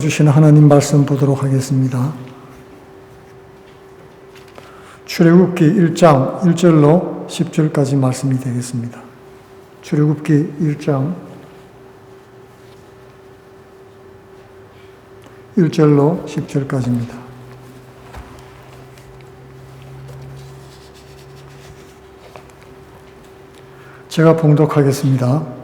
주신 하나님 말씀 보도록 하겠습니다. 출애굽기 1장 1절로 10절까지 말씀이 되겠습니다. 출애굽기 1장 1절로 10절까지입니다. 제가 봉독하겠습니다.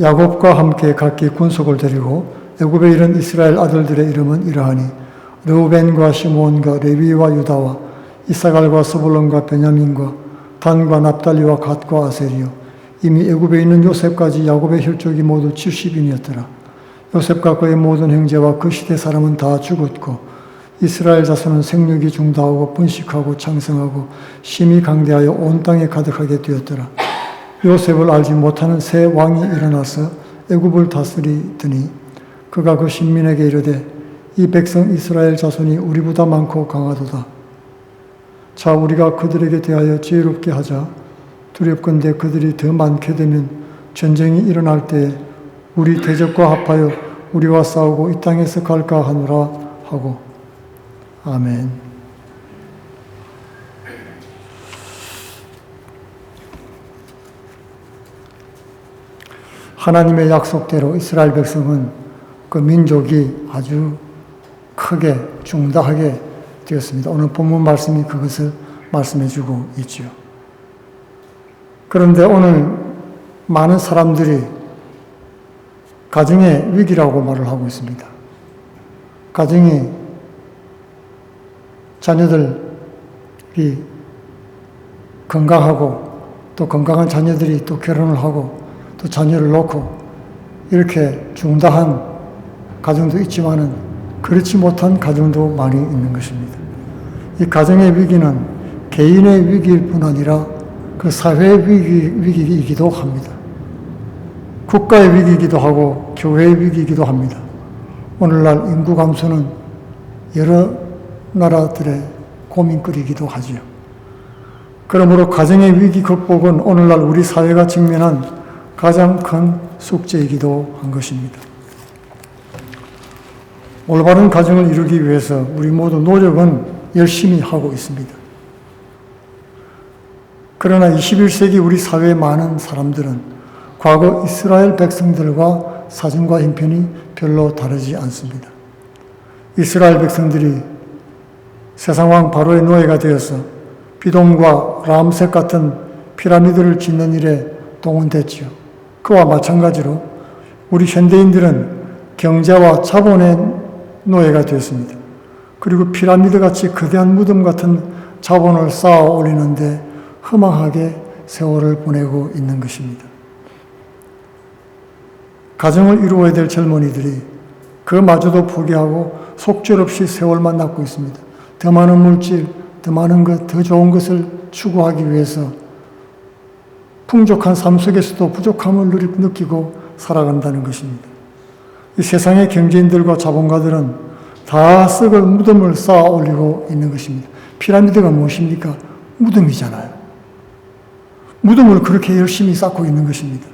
야곱과 함께 각기 군속을 데리고 애굽에 이른 이스라엘 아들들의 이름은 이러하니 르우벤과 시몬과 레위와 유다와 이사갈과 스불론과 베냐민과 단과 납달리와 갓과 아셀이요. 이미 애굽에 있는 요셉까지 야곱의 혈족이 모두 70인이었더라. 요셉과 그의 모든 형제와 그 시대 사람은 다 죽었고 이스라엘 자손은 생육이 중다하고 분식하고 창성하고 심히 강대하여 온 땅에 가득하게 되었더라 요셉을 알지 못하는 새 왕이 일어나서 애굽을 다스리더니 그가 그 신민에게 이르되 이 백성 이스라엘 자손이 우리보다 많고 강하도다. 자 우리가 그들에게 대하여 지혜롭게 하자. 두렵건대 그들이 더 많게 되면 전쟁이 일어날 때에 우리 대적과 합하여 우리와 싸우고 이 땅에서 갈까 하노라 하고 아멘. 하나님의 약속대로 이스라엘 백성은 그 민족이 아주 크게 중다하게 되었습니다. 오늘 본문 말씀이 그것을 말씀해 주고 있죠. 그런데 오늘 많은 사람들이 가정의 위기라고 말을 하고 있습니다. 가정이 자녀들이 건강하고 또 건강한 자녀들이 또 결혼을 하고 또 자녀를 놓고 이렇게 중다한 가정도 있지만은 그렇지 못한 가정도 많이 있는 것입니다. 이 가정의 위기는 개인의 위기일 뿐 아니라 그 사회의 위기, 위기이기도 합니다. 국가의 위기이기도 하고 교회의 위기이기도 합니다. 오늘날 인구 감소는 여러 나라들의 고민거리이기도 하지요. 그러므로 가정의 위기 극복은 오늘날 우리 사회가 직면한 가장 큰 숙제이기도 한 것입니다. 올바른 가정을 이루기 위해서 우리 모두 노력은 열심히 하고 있습니다. 그러나 21세기 우리 사회의 많은 사람들은 과거 이스라엘 백성들과 사정과 형편이 별로 다르지 않습니다. 이스라엘 백성들이 세상왕 바로의 노예가 되어서 비동과 람색 같은 피라미드를 짓는 일에 동원됐지요. 그와 마찬가지로 우리 현대인들은 경제와 자본의 노예가 되었습니다. 그리고 피라미드 같이 거대한 무덤 같은 자본을 쌓아 올리는데 허망하게 세월을 보내고 있는 것입니다. 가정을 이루어야 될 젊은이들이 그마저도 포기하고 속절없이 세월만 낳고 있습니다. 더 많은 물질, 더 많은 것, 더 좋은 것을 추구하기 위해서 풍족한 삶 속에서도 부족함을 느끼고 살아간다는 것입니다. 이 세상의 경제인들과 자본가들은 다 썩을 무덤을 쌓아 올리고 있는 것입니다. 피라미드가 무엇입니까? 무덤이잖아요. 무덤을 그렇게 열심히 쌓고 있는 것입니다.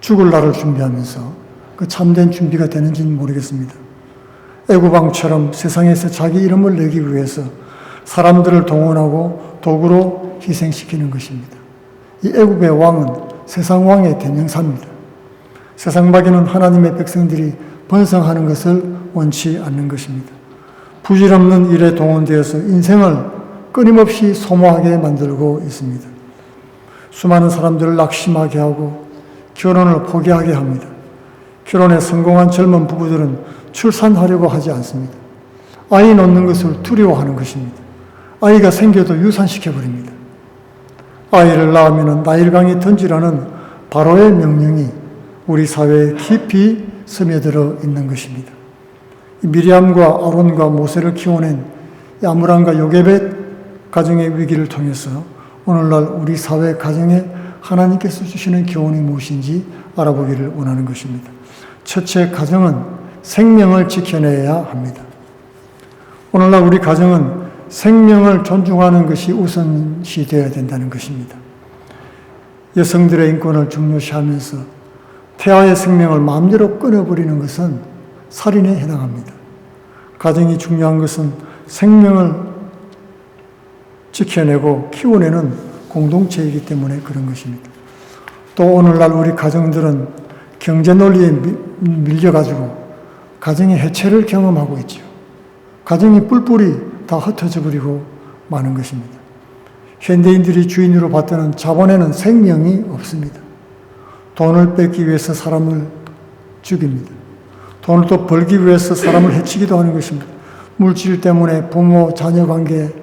죽을 날을 준비하면서 그 참된 준비가 되는지는 모르겠습니다. 애구방처럼 세상에서 자기 이름을 내기 위해서 사람들을 동원하고 도구로 희생시키는 것입니다. 이 애굽의 왕은 세상 왕의 대명사입니다. 세상 밖에는 하나님의 백성들이 번성하는 것을 원치 않는 것입니다. 부질없는 일에 동원되어서 인생을 끊임없이 소모하게 만들고 있습니다. 수많은 사람들을 낙심하게 하고 결혼을 포기하게 합니다. 결혼에 성공한 젊은 부부들은 출산하려고 하지 않습니다. 아이 낳는 것을 두려워하는 것입니다. 아이가 생겨도 유산시켜버립니다. 아이를 낳으면 나일강에 던지라는 바로의 명령이 우리 사회에 깊이 스며들어 있는 것입니다. 미리암과 아론과 모세를 키워낸 야무람과 요게벳 가정의 위기를 통해서 오늘날 우리 사회 가정에 하나님께서 주시는 교훈이 무엇인지 알아보기를 원하는 것입니다. 첫째, 가정은 생명을 지켜내야 합니다. 오늘날 우리 가정은 생명을 존중하는 것이 우선시 되어야 된다는 것입니다. 여성들의 인권을 중요시하면서 태아의 생명을 마음대로 끊어버리는 것은 살인에 해당합니다. 가정이 중요한 것은 생명을 지켜내고 키워내는 공동체이기 때문에 그런 것입니다. 또 오늘날 우리 가정들은 경제 논리에 미- 밀려가지고 가정의 해체를 경험하고 있죠. 가정이 뿔뿔이 다 흩어져 버리고 마는 것입니다. 현대인들이 주인으로 받드는 자본에는 생명이 없습니다. 돈을 뺏기 위해서 사람을 죽입니다. 돈을 또 벌기 위해서 사람을 해치기도 하는 것입니다. 물질 때문에 부모, 자녀 관계,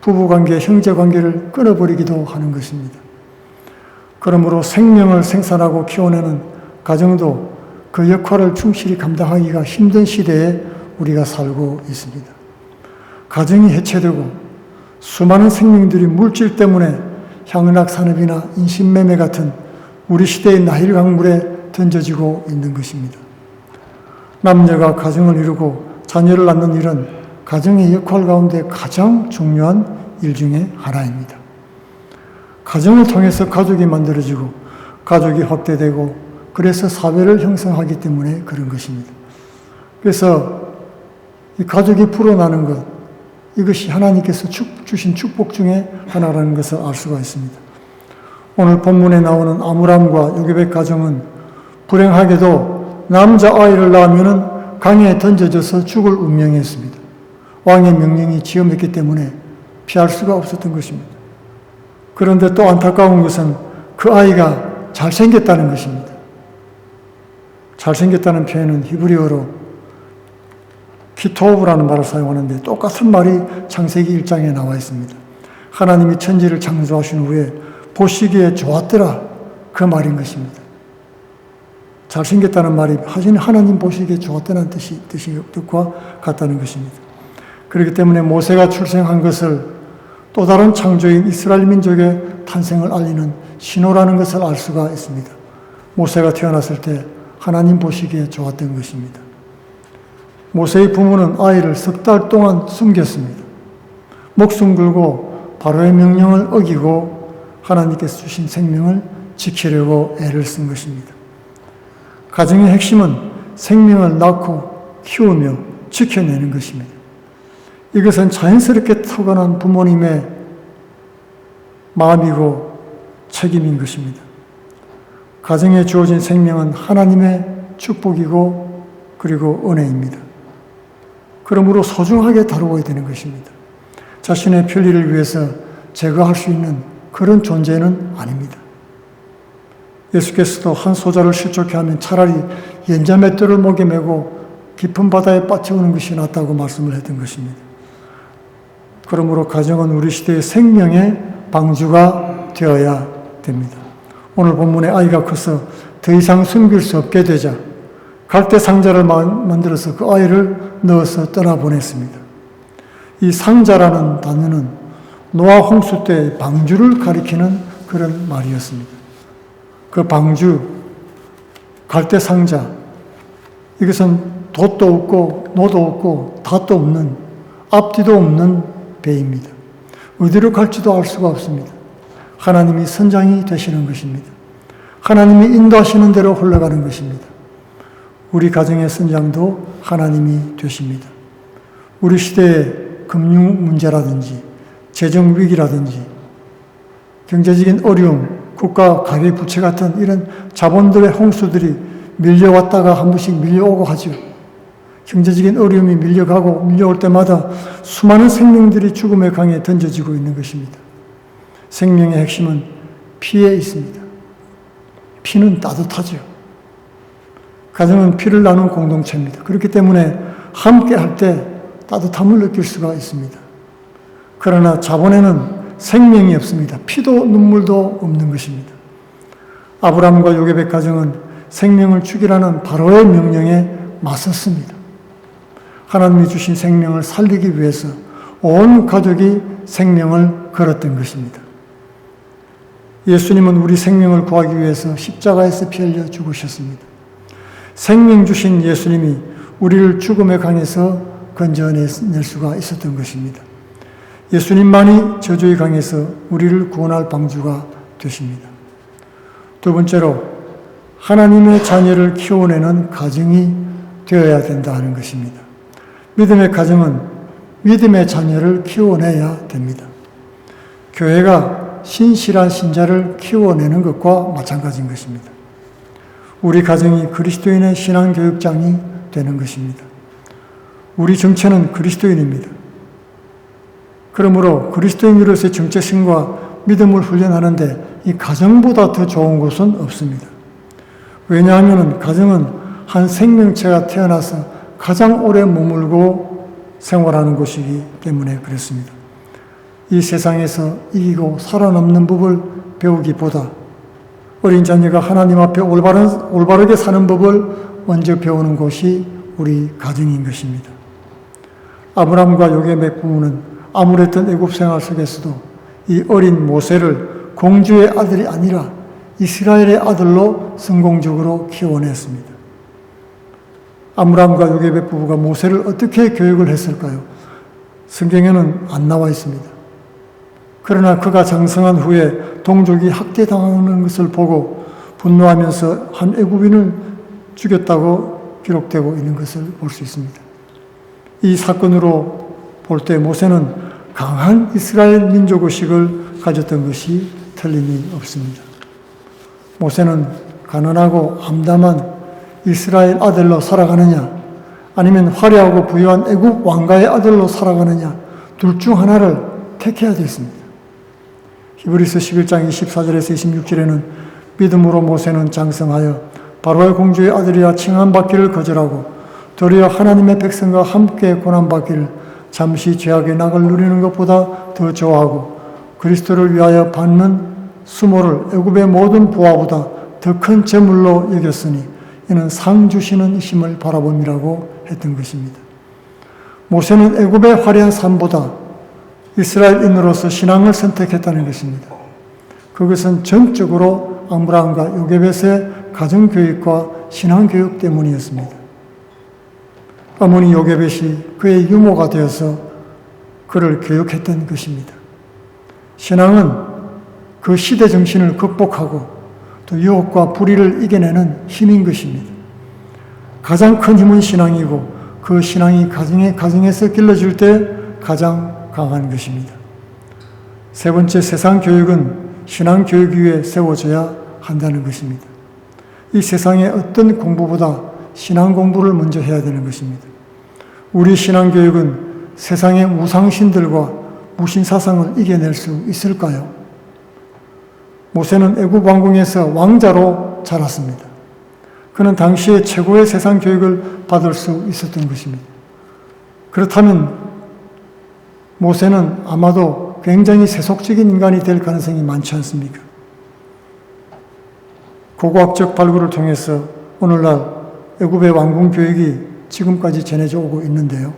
부부 관계, 형제 관계를 끊어버리기도 하는 것입니다. 그러므로 생명을 생산하고 키워내는 가정도 그 역할을 충실히 감당하기가 힘든 시대에 우리가 살고 있습니다. 가정이 해체되고 수많은 생명들이 물질 때문에 향락 산업이나 인신매매 같은 우리 시대의 나일 강물에 던져지고 있는 것입니다. 남녀가 가정을 이루고 자녀를 낳는 일은 가정의 역할 가운데 가장 중요한 일 중에 하나입니다. 가정을 통해서 가족이 만들어지고 가족이 확대되고 그래서 사회를 형성하기 때문에 그런 것입니다. 그래서 이 가족이 불어나는 것 이것이 하나님께서 축, 주신 축복 중에 하나라는 것을 알 수가 있습니다. 오늘 본문에 나오는 아므람과 요게벳 가정은 불행하게도 남자 아이를 낳으면 강에 던져져서 죽을 운명이었습니다. 왕의 명령이 지엄했기 때문에 피할 수가 없었던 것입니다. 그런데 또 안타까운 것은 그 아이가 잘생겼다는 것입니다. 잘생겼다는 표현은 히브리어로 키토브라는 말을 사용하는데 똑같은 말이 창세기 1장에 나와 있습니다. 하나님이 천지를 창조하신 후에 보시기에 좋았더라 그 말인 것입니다. 잘생겼다는 말이 하신 하나님 보시기에 좋았다는 뜻이 뜻과 같다는 것입니다. 그렇기 때문에 모세가 출생한 것을 또 다른 창조인 이스라엘 민족의 탄생을 알리는 신호라는 것을 알 수가 있습니다. 모세가 태어났을 때 하나님 보시기에 좋았던 것입니다. 모세의 부모는 아이를 석 달 동안 숨겼습니다. 목숨 걸고 바로의 명령을 어기고 하나님께서 주신 생명을 지키려고 애를 쓴 것입니다. 가정의 핵심은 생명을 낳고 키우며 지켜내는 것입니다. 이것은 자연스럽게 타고난 부모님의 마음이고 책임인 것입니다. 가정에 주어진 생명은 하나님의 축복이고 그리고 은혜입니다. 그러므로 소중하게 다루어야 되는 것입니다. 자신의 편리를 위해서 제거할 수 있는 그런 존재는 아닙니다. 예수께서도 한 소자를 실족해 하면 차라리 연자맷돌을 목에 메고 깊은 바다에 빠져오는 것이 낫다고 말씀을 했던 것입니다. 그러므로 가정은 우리 시대의 생명의 방주가 되어야 됩니다. 오늘 본문에 아이가 커서 더 이상 숨길 수 없게 되자 갈대 상자를 만들어서 그 아이를 넣어서 떠나보냈습니다. 이 상자라는 단어는 노아 홍수 때 방주를 가리키는 그런 말이었습니다. 그 방주, 갈대 상자, 이것은 돛도 없고 노도 없고 닷도 없는 앞뒤도 없는 배입니다. 어디로 갈지도 알 수가 없습니다. 하나님이 선장이 되시는 것입니다. 하나님이 인도하시는 대로 흘러가는 것입니다. 우리 가정의 선장도 하나님이 되십니다. 우리 시대의 금융 문제라든지 재정 위기라든지 경제적인 어려움, 국가 가계 부채 같은 이런 자본들의 홍수들이 밀려왔다가 한 번씩 밀려오고 하죠. 경제적인 어려움이 밀려가고 밀려올 때마다 수많은 생명들이 죽음의 강에 던져지고 있는 것입니다. 생명의 핵심은 피에 있습니다. 피는 따뜻하죠. 가정은 피를 나눈 공동체입니다. 그렇기 때문에 함께 할 때 따뜻함을 느낄 수가 있습니다. 그러나 자본에는 생명이 없습니다. 피도 눈물도 없는 것입니다. 아브라함과 요게벳 가정은 생명을 죽이라는 바로의 명령에 맞섰습니다. 하나님이 주신 생명을 살리기 위해서 온 가족이 생명을 걸었던 것입니다. 예수님은 우리 생명을 구하기 위해서 십자가에서 피 흘려 죽으셨습니다. 생명 주신 예수님이 우리를 죽음의 강에서 건져낼 수가 있었던 것입니다. 예수님만이 저주의 강에서 우리를 구원할 방주가 되십니다. 두 번째로 하나님의 자녀를 키워내는 가정이 되어야 된다 하는 것입니다. 믿음의 가정은 믿음의 자녀를 키워내야 됩니다. 교회가 신실한 신자를 키워내는 것과 마찬가지인 것입니다. 우리 가정이 그리스도인의 신앙 교육장이 되는 것입니다. 우리 정체는 그리스도인입니다. 그러므로 그리스도인으로서의 정체성과 믿음을 훈련하는데 이 가정보다 더 좋은 것은 없습니다. 왜냐하면 가정은 한 생명체가 태어나서 가장 오래 머물고 생활하는 곳이기 때문에 그렇습니다. 이 세상에서 이기고 살아남는 법을 배우기보다 어린 자녀가 하나님 앞에 올바른, 올바르게 사는 법을 먼저 배우는 곳이 우리 가정인 것입니다. 아브람과 요괴의 부부는 아무랬던 애굽 생활 속에서도 이 어린 모세를 공주의 아들이 아니라 이스라엘의 아들로 성공적으로 키워냈습니다. 아므람과 요괴의 부부가 모세를 어떻게 교육을 했을까요? 성경에는 안 나와 있습니다. 그러나 그가 장성한 후에 동족이 학대당하는 것을 보고 분노하면서 한 애굽인을 죽였다고 기록되고 있는 것을 볼 수 있습니다. 이 사건으로 볼 때 모세는 강한 이스라엘 민족 의식을 가졌던 것이 틀림이 없습니다. 모세는 가난하고 암담한 이스라엘 아들로 살아가느냐, 아니면 화려하고 부유한 애굽 왕가의 아들로 살아가느냐, 둘 중 하나를 택해야 됐습니다. 히브리서 11장 24절에서 26절에는 믿음으로 모세는 장성하여 바로의 공주의 아들이라 칭함받기를 거절하고 도리어 하나님의 백성과 함께 고난받기를 잠시 죄악의 낙을 누리는 것보다 더 좋아하고 그리스도를 위하여 받는 수모를 애굽의 모든 부하보다 더 큰 재물로 여겼으니 이는 상 주시는 이심을 바라봄이라고 했던 것입니다. 모세는 애굽의 화려한 삶보다 이스라엘인으로서 신앙을 선택했다는 것입니다. 그것은 전적으로 아브라함과 요게벳의 가정교육과 신앙교육 때문이었습니다. 어머니 요게벳이 그의 유모가 되어서 그를 교육했던 것입니다. 신앙은 그 시대 정신을 극복하고 또 유혹과 불의를 이겨내는 힘인 것입니다. 가장 큰 힘은 신앙이고 그 신앙이 가정에, 가정에서 길러질 때 가장 강한 것입니다. 세 번째 세상 교육은 신앙 교육 위에 세워져야 한다는 것입니다. 이 세상의 어떤 공부보다 신앙 공부를 먼저 해야 되는 것입니다. 우리 신앙 교육은 세상의 우상신들과 무신 사상을 이겨낼 수 있을까요? 모세는 애굽 왕궁에서 왕자로 자랐습니다. 그는 당시에 최고의 세상 교육을 받을 수 있었던 것입니다. 그렇다면 모세는 아마도 굉장히 세속적인 인간이 될 가능성이 많지 않습니까? 고고학적 발굴을 통해서 오늘날 애굽의 왕궁 교육이 지금까지 전해져 오고 있는데요.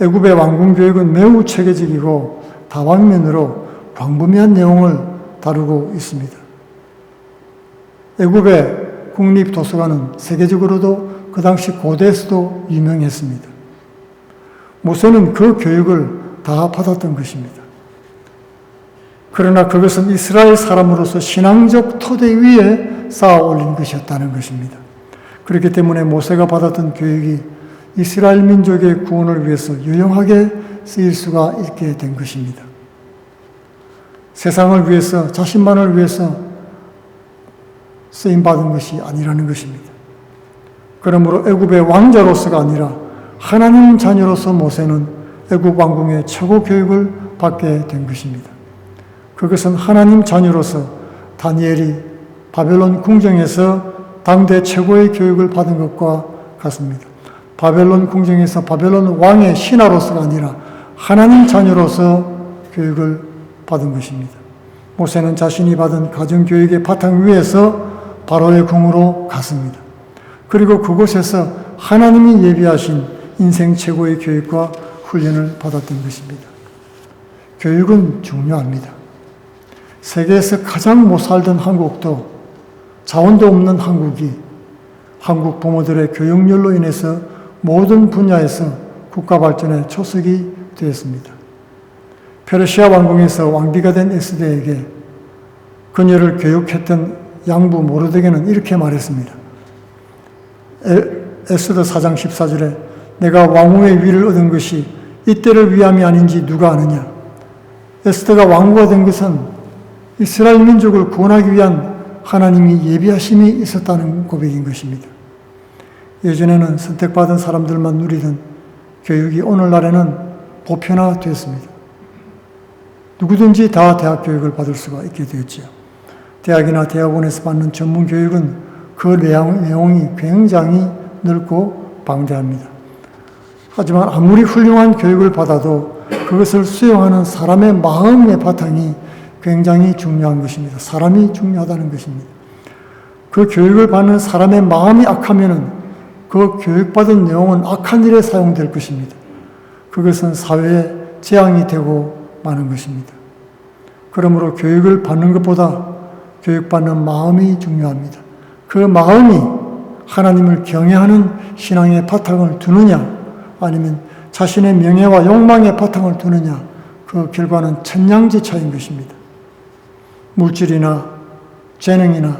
애굽의 왕궁 교육은 매우 체계적이고 다방면으로 광범위한 내용을 다루고 있습니다. 애굽의 국립도서관은 세계적으로도 그 당시 고대에서도 유명했습니다. 모세는 그 교육을 다 받았던 것입니다. 그러나 그것은 이스라엘 사람으로서 신앙적 토대 위에 쌓아 올린 것이었다는 것입니다. 그렇기 때문에 모세가 받았던 교육이 이스라엘 민족의 구원을 위해서 유용하게 쓰일 수가 있게 된 것입니다. 세상을 위해서, 자신만을 위해서 쓰임받은 것이 아니라는 것입니다. 그러므로 애굽의 왕자로서가 아니라 하나님 자녀로서 모세는 애굽 왕궁의 최고 교육을 받게 된 것입니다. 그것은 하나님 자녀로서 다니엘이 바벨론 궁정에서 당대 최고의 교육을 받은 것과 같습니다. 바벨론 궁정에서 바벨론 왕의 신하로서가 아니라 하나님 자녀로서 교육을 받은 것입니다. 모세는 자신이 받은 가정교육의 바탕 위에서 바로의 궁으로 갔습니다. 그리고 그곳에서 하나님이 예비하신 인생 최고의 교육과 훈련을 받았던 것입니다. 교육은 중요합니다. 세계에서 가장 못 살던 한국도 자원도 없는 한국이 한국 부모들의 교육열로 인해서 모든 분야에서 국가 발전의 초석이 되었습니다. 페르시아 왕궁에서 왕비가 된 에스더에게 그녀를 교육했던 양부 모르드게는 이렇게 말했습니다. 에, 에스더 4장 14절에 내가 왕후의 위를 얻은 것이 이때를 위함이 아닌지 누가 아느냐. 에스더가 왕후가 된 것은 이스라엘 민족을 구원하기 위한 하나님이 예비하심이 있었다는 고백인 것입니다. 예전에는 선택받은 사람들만 누리던 교육이 오늘날에는 보편화되었습니다. 누구든지 다 대학 교육을 받을 수가 있게 되었지요. 대학이나 대학원에서 받는 전문 교육은 그 내용, 내용이 굉장히 넓고 방대합니다. 하지만 아무리 훌륭한 교육을 받아도 그것을 수용하는 사람의 마음의 바탕이 굉장히 중요한 것입니다. 사람이 중요하다는 것입니다. 그 교육을 받는 사람의 마음이 악하면은 그 교육받은 내용은 악한 일에 사용될 것입니다. 그것은 사회에 재앙이 되고 마는 것입니다. 그러므로 교육을 받는 것보다 교육받는 마음이 중요합니다. 그 마음이 하나님을 경외하는 신앙의 바탕을 두느냐, 아니면 자신의 명예와 욕망의 바탕을 두느냐, 그 결과는 천냥지차인 것입니다. 물질이나 재능이나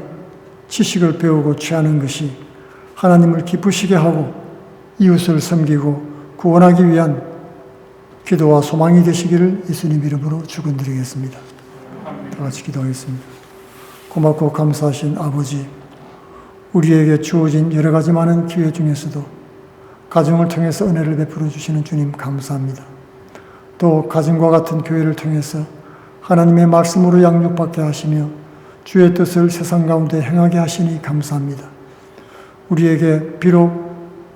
지식을 배우고 취하는 것이 하나님을 기쁘시게 하고 이웃을 섬기고 구원하기 위한 기도와 소망이 되시기를 예수님 이름으로 축원드리겠습니다. 다 같이 기도하겠습니다. 고맙고 감사하신 아버지, 우리에게 주어진 여러 가지 많은 기회 중에서도 가정을 통해서 은혜를 베풀어 주시는 주님 감사합니다. 또 가정과 같은 교회를 통해서 하나님의 말씀으로 양육받게 하시며 주의 뜻을 세상 가운데 행하게 하시니 감사합니다. 우리에게 비록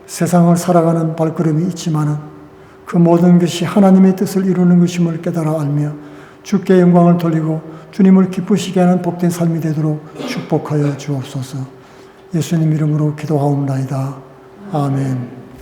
세상을 살아가는 발걸음이 있지만은 그 모든 것이 하나님의 뜻을 이루는 것임을 깨달아 알며 주께 영광을 돌리고 주님을 기쁘시게 하는 복된 삶이 되도록 축복하여 주옵소서. 예수님 이름으로 기도하옵나이다. 아멘.